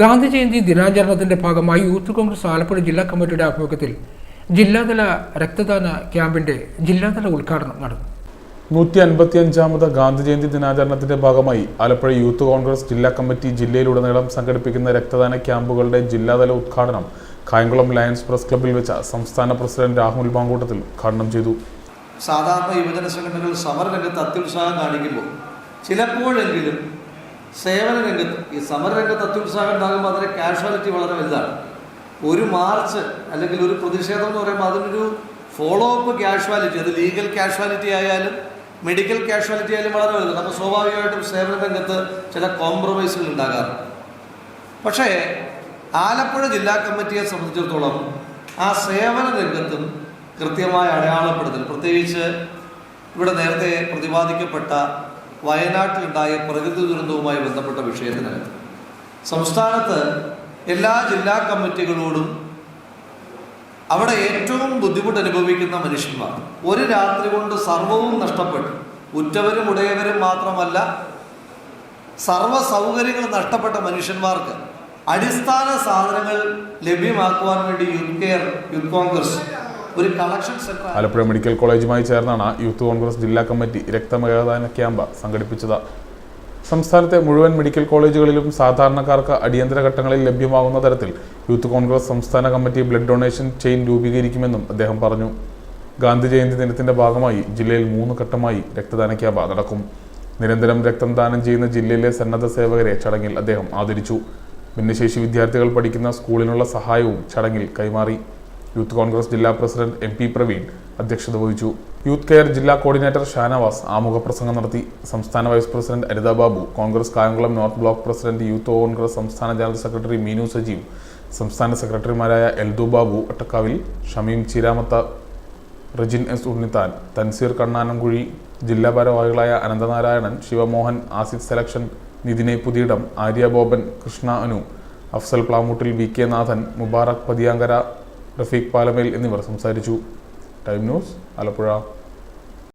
ഗാന്ധി ജയന്തി ദിനാചരണത്തിന്റെ ഭാഗമായി യൂത്ത് കോൺഗ്രസ് ആലപ്പുഴ ജില്ലാ കമ്മിറ്റിയുടെ ആഭിമുഖ്യത്തിൽ ജില്ലാതല രക്തദാന ക്യാമ്പിന്റെ ജില്ലാതല ഉദ്ഘാടനം നടന്നു. നൂറ്റി അൻപത്തിയഞ്ചാമത് ഗാന്ധി ജയന്തി ദിനാചരണത്തിന്റെ ഭാഗമായി ആലപ്പുഴ യൂത്ത് കോൺഗ്രസ് ജില്ലാ കമ്മിറ്റി ജില്ലയിലുടനീളം സംഘടിപ്പിക്കുന്ന രക്തദാന ക്യാമ്പുകളുടെ ജില്ലാതല ഉദ്ഘാടനം കായംകുളം ലയൺസ് പ്രസ് ക്ലബ്ബിൽ വെച്ച സംസ്ഥാന പ്രസിഡന്റ് രാഹുൽ മാങ്കൂട്ടത്തിൽ ഉദ്ഘാടനം ചെയ്തു. സാധാരണ യുവജന സംഘടനകൾ സമരരംഗത്ത് അത്യുത്സാഹം കാണിക്കുമ്പോൾ ചിലപ്പോഴെങ്കിലും സേവന രംഗത്ത് ഈ സമരരംഗത്ത് അത്യുത്സാഹം ഉണ്ടാകുമ്പോൾ അതിന്റെ കാഷ്വാലിറ്റി വളരെ വലുതാണ്. ഒരു മാർച്ച് അല്ലെങ്കിൽ ഒരു പ്രതിഷേധം എന്ന് പറയുമ്പോൾ അതിനൊരു ഫോളോ അപ്പ് കാഷ്വാലിറ്റി അത് ലീഗൽ കാഷ്വാലിറ്റി ആയാലും മെഡിക്കൽ കാഷ്വാലിറ്റി ആയാലും വളരെ വലുതാണ്. അപ്പോൾ സ്വാഭാവികമായിട്ടും സേവന രംഗത്ത് ചില കോംപ്രമൈസുകൾ ഉണ്ടാകാറുണ്ട്. പക്ഷേ ആലപ്പുഴ ജില്ലാ കമ്മിറ്റിയെ സംബന്ധിച്ചിടത്തോളം ആ സേവന രംഗത്തും കൃത്യമായ അടയാളപ്പെടുത്തൽ പ്രത്യേകിച്ച് ഇവിടെ നേരത്തെ പ്രതിപാദിക്കപ്പെട്ട വയനാട്ടിലുണ്ടായ പ്രകൃതി ദുരന്തവുമായി ബന്ധപ്പെട്ട വിഷയത്തിനകത്ത് സംസ്ഥാനത്ത് എല്ലാ ജില്ലാ കമ്മിറ്റികളോടും അവിടെ ഏറ്റവും ബുദ്ധിമുട്ട് അനുഭവിക്കുന്ന മനുഷ്യന്മാർ. ഒരു രാത്രി കൊണ്ട് സർവവും നഷ്ടപ്പെട്ടു. ഉറ്റവരും ഉടയവരും മാത്രമല്ല സർവ സൗകര്യങ്ങളും നഷ്ടപ്പെട്ട മനുഷ്യന്മാർക്ക് അടിസ്ഥാന സാധനങ്ങൾ ലഭ്യമാക്കുവാൻ വേണ്ടി യൂത്ത് കെയർ കോൺഗ്രസ് ഒരു കളക്ഷൻ സെന്റർ ആലപ്പുഴ മെഡിക്കൽ കോളേജുമായി ചേർന്നാണ് യൂത്ത് കോൺഗ്രസ് ജില്ലാ കമ്മിറ്റി രക്തമേധാന ക്യാമ്പ് സംഘടിപ്പിച്ചത്. സംസ്ഥാനത്തെ മുഴുവൻ മെഡിക്കൽ കോളേജുകളിലും സാധാരണക്കാർക്ക് അടിയന്തര ഘട്ടങ്ങളിൽ ലഭ്യമാകുന്ന തരത്തിൽ യൂത്ത് കോൺഗ്രസ് സംസ്ഥാന കമ്മിറ്റി ബ്ലഡ് ഡൊണേഷൻ ചെയിൻ രൂപീകരിക്കുമെന്നും അദ്ദേഹം പറഞ്ഞു. ഗാന്ധി ജയന്തി ദിനത്തിന്റെ ഭാഗമായി ജില്ലയിൽ മൂന്ന് ഘട്ടമായി രക്തദാന ക്യാമ്പ് നടക്കും. നിരന്തരം രക്തം ദാനം ചെയ്യുന്ന ജില്ലയിലെ സന്നദ്ധ സേവകരെ ചടങ്ങിൽ അദ്ദേഹം ആദരിച്ചു. ഭിന്നശേഷി വിദ്യാർത്ഥികൾ പഠിക്കുന്ന സ്കൂളിനുള്ള സഹായവും ചടങ്ങിൽ കൈമാറി. യൂത്ത് കോൺഗ്രസ് ജില്ലാ പ്രസിഡന്റ് എം പി പ്രവീൺ അധ്യക്ഷത വഹിച്ചു. യൂത്ത് കെയർ ജില്ലാ കോർഡിനേറ്റർ ഷാനവാസ് ആമുഖ പ്രസംഗം നടത്തി. സംസ്ഥാന vice president Aritha Babu Congress Kayamkulam north block president youth Congress സംസ്ഥാന ജനറൽ സെക്രട്ടറി മീനു സജീവ് സംസ്ഥാന സെക്രട്ടറിമാരായ എൽദു ബാബു ഒട്ടക്കാവിൽ ഷമീം ചീരാമത്ത റിജിൻ എസ് ഉണ്ണിത്താൻ തൻസീർ കണ്ണാനംകുഴി ജില്ലാ ഭാരവാഹികളായ അനന്തനാരായണൻ ശിവമോഹൻ ആസിഫ് സെലക്ഷൻ നിതിനെ പുതിയിടം ആര്യ ബോബൻ കൃഷ്ണ അനു അഫ്സൽ പ്ലാമൂട്ടിൽ വി കെ നാഥൻ മുബാറക് പതിയാങ്കര റഫീഖ് പാലമേൽ എന്നിവർ സംസാരിച്ചു. Time news Alappuzha.